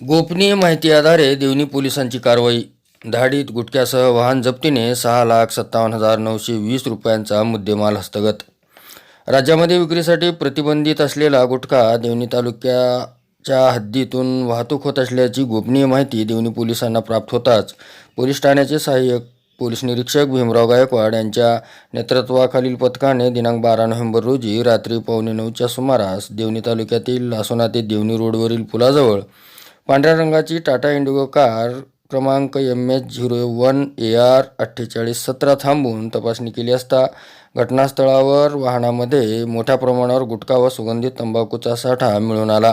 गोपनीय माहिती आधारे देवणी पोलिसांची कारवाई. धाडीत गुटख्यासह वाहन जप्तीने सहा लाख सत्तावन्न हजार नऊशे वीस रुपयांचा मुद्देमाल हस्तगत. राज्यामध्ये विक्रीसाठी प्रतिबंधित असलेला गुटखा देवणी तालुक्याच्या हद्दीतून वाहतूक होत असल्याची गोपनीय माहिती देवणी पोलिसांना प्राप्त होताच. पोलीस ठाण्याचे सहाय्यक पोलीस निरीक्षक भीमराव गायकवाड यांच्या नेतृत्वाखालील पथकाने दिनांक बारा नोव्हेंबर रोजी रात्री पावणे नऊच्या सुमारास देवणी तालुक्यातील लासोना ते देवणी रोडवरील पुलाजवळ पांढऱ्या रंगाची टाटा इंडिगो कार क्रमांक M H zero one A R अठ्ठेचाळीस सतरा थांबवून तपासणी केली असता घटनास्थळावर वाहनामध्ये मोठ्या प्रमाणावर गुटखा व सुगंधित तंबाखूचा साठा मिळून आला.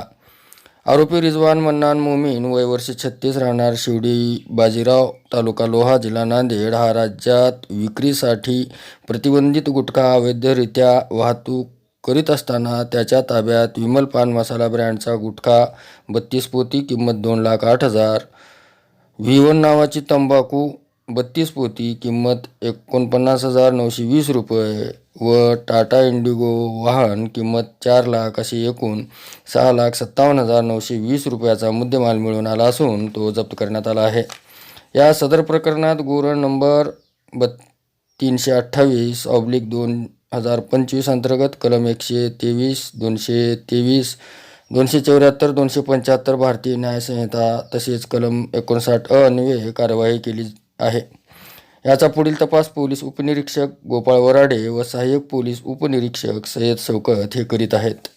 आरोपी रिजवान मन्नान मोमीन वय वर्ष छत्तीस राहणार शिवडी बाजीराव तालुका लोहा जिल्हा नांदेड हा राज्यात विक्रीसाठी प्रतिबंधित गुटखा अवैधरित्या वाहतूक करीत असताना त्याच्या ताब्यात विमल पान मसाला ब्रँडचा गुटखा बत्तीस पोती किंमत दोन लाख आठ हजार. व्हिवन नावाची तंबाखू बत्तीस पोती किंमत एकोणपन्नास हजार नऊशे वीस रुपये व टाटा इंडिगो वाहन किंमत चार लाख अशी एकूण सहा लाख सत्तावन्न हजार नऊशे वीस रुपयाचा मुद्देमाल मिळून आला असून तो जप्त करण्यात आला आहे. या सदर प्रकरणात गोरण नंबर बत् तीनशे अठ्ठावीस ऑब्लिक दोन हजार पंचवीस अंतर्गत कलम एकशे तेवीस दोनशे तेवीस दोनशे चौऱ्याहत्तर दोनशे पंच्याहत्तर भारतीय न्यायसंहिता तसेच कलम एकोणसाठ अन्वे हे कारवाई केली आहे. याचा पुढील तपास पोलीस उपनिरीक्षक गोपाळ वराडे व सहाय्यक पोलीस उपनिरीक्षक सय्यद शौकत हे करीत आहेत.